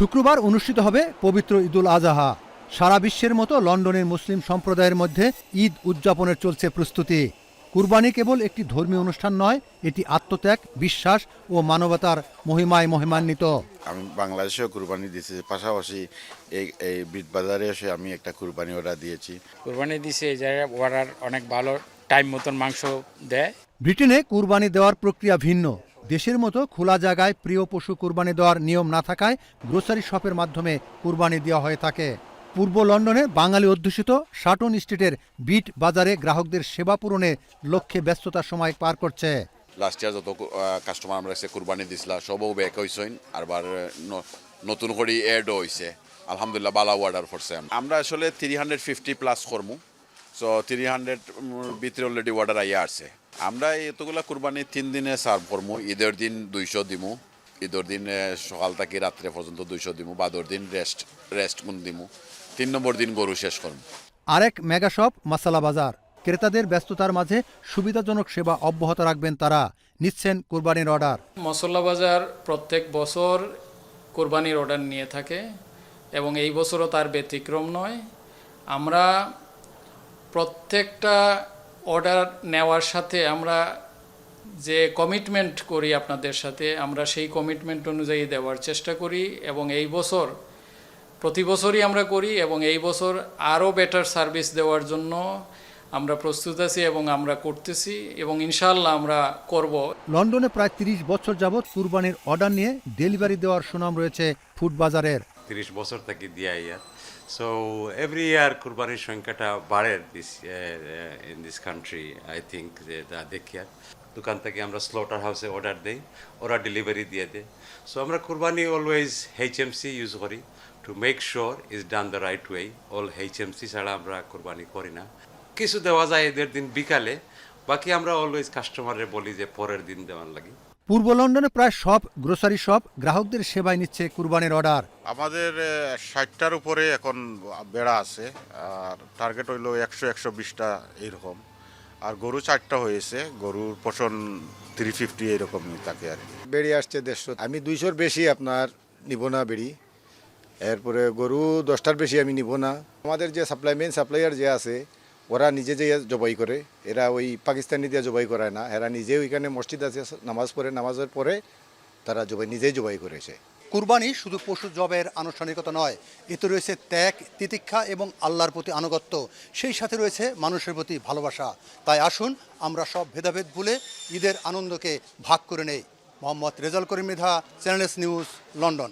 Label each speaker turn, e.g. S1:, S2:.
S1: শুক্রবার অনুষ্ঠিত হবে পবিত্র ঈদুল আজহা। সারা বিশ্বের মতো লন্ডনের মুসলিম সম্প্রদায়ের মধ্যে ঈদ উদযাপনের চলছে প্রস্তুতি। কুরবানি কেবল একটি ধর্মীয় অনুষ্ঠান নয় এটি আত্মত্যাগ বিশ্বাস ও মানবতার মহিমায় মহিমান্বিত।
S2: আমি বাংলাদেশেও কুরবানি দিয়েছি পাশাপাশি এই এই বিট বাজারে এসে আমি একটা কুরবানি অর্ডার দিয়েছি।
S3: কুরবানি দিছে এই জায়গায় ওরার অনেক ভালো টাইম মতন মাংস দেয়।
S1: ব্রিটেনে কুরবানি দেওয়ার প্রক্রিয়া ভিন্ন। দেশের মতো খোলা জায়গায় প্রিয় পশু কুরবানি দেওয়ার নিয়ম না থাকায় গ্রোসারি শপের মাধ্যমে কুরবানি দেওয়া হয়ে থাকে। পূর্ব লন্ডনে বাঙালি অধ্যুষিত শাটন স্ট্রিটের বিট বাজারে গ্রাহকদের সেবা পূরণে লক্ষ্যে ব্যস্ততার সময় পার করছে।
S4: লাস্ট ইয়ার যত কাস্টমার আমরা কুরবানি দিছিলা, সবও ব্যাক হইছেন আরবার নতুন করে এডও হইছে। আলহামদুলিল্লাহ বালা অর্ডার করছে। আমরা আসলে থ্রি হান্ড্রেড ফিফটি প্লাস করমু। সো থ্রি হান্ড্রেড ভিতরে অলরেডি অর্ডার আইয়া আসছে। আমরা এতগুলা কুরবানি তিন দিনে সার্ভ করব ঈদের দিন দুইশো দিমু ঈদের দিন সকাল থেকে রাত্রে পর্যন্ত দুইশো দিমু বাদর দিন রেস্ট রেস্ট গুণ দিমু। তিন নম্বর দিন গরু শেষ করমু।
S1: আরেক মেগা শপ মাসালা বাজার। ক্রেতাদের ব্যস্ততার মাঝে সুবিধাজনক সেবা অব্যাহত রাখবেন তারা। নিচ্ছেন কোরবানির অর্ডার
S5: মশলা বাজার প্রত্যেক বছর কোরবানির অর্ডার নিয়ে থাকে এবং এই বছরও তার ব্যতিক্রম নয়। আমরা প্রত্যেকটা অর্ডার নেওয়ার সাথে আমরা যে কমিটমেন্ট করি আপনাদের সাথে, আমরা সেই কমিটমেন্ট অনুযায়ী দেওয়ার চেষ্টা করি এবং এই বছর, প্রতি বছরই আমরা করি এবং এই বছর আরও বেটার সার্ভিস দেওয়ার জন্য আমরা প্রস্তুত আছি এবং আমরা করতেছি এবং ইনশাল্লাহ আমরা করব।
S1: লন্ডনে প্রায় তিরিশ বছর যাবৎ কুরবানির অর্ডার নিয়ে ডেলিভারি দেওয়ার সুনাম রয়েছে ফুড বাজারের।
S6: তিরিশ বছর থেকে দিয়া ইয়ার সো এভরি ইয়ার কুরবানির সংখ্যাটা বাড়ে this in this country I think যে দেখি আর দোকান থেকে আমরা স্লটার হাউসে অর্ডার দিই, ওরা ডেলিভারি দিয়ে দেয়। সো আমরা কুরবানি always H M C use করি to make sure is done the right way all H M C ছাড়া আমরা কুরবানি করি না। কিছু দেওয়া যায় এদের দিন বিকালে, বাকি আমরা অলওয়েজ কাস্টমারে বলি যে পরের দিন দেওয়ার লাগে।
S1: পূর্ব লন্ডনে প্রায় সব গ্রোসারি শপ গ্রাহকদের সেবায় নিচ্ছে কুরবানির অর্ডার।
S2: আমাদের ষাটটার উপরে এখন বেড়া আছে আর টার্গেট হইল একশো একশো বিশটা এইরকম। আর গরু চারটা হয়েছে গরুর পোষণ থ্রি ফিফটি এরকমই থাকে আর কি।
S7: বেড়ি আসছে দেড়শো। আমি দুইশোর বেশি আপনার নিব না বেড়ি। এরপরে গরু দশটার বেশি আমি নিব না। আমাদের যে সাপ্লাই মেন সাপ্লাইয়ার যে আছে ওরা নিজে যে জবাই করে। এরা ওই পাকিস্তানি দিয়ে জবাই করায় না। এরা নিজে ওইখানে মসজিদ আছে, নামাজ পড়ে, নামাজের পরে তারা জবাই, নিজেই জবাই করেছে।
S1: কুরবানি শুধু পশু জবের আনুষ্ঠানিকতা নয়, এতে রয়েছে ত্যাগ, তিতিক্ষা এবং আল্লাহর প্রতি আনুগত্য। সেই সাথে রয়েছে মানুষের প্রতি ভালোবাসা। তাই আসুন, আমরা সব ভেদাভেদ ভুলে ঈদের আনন্দকে ভাগ করে নেই। Mohammad Rezaul Karim Mridha Channel S News, London.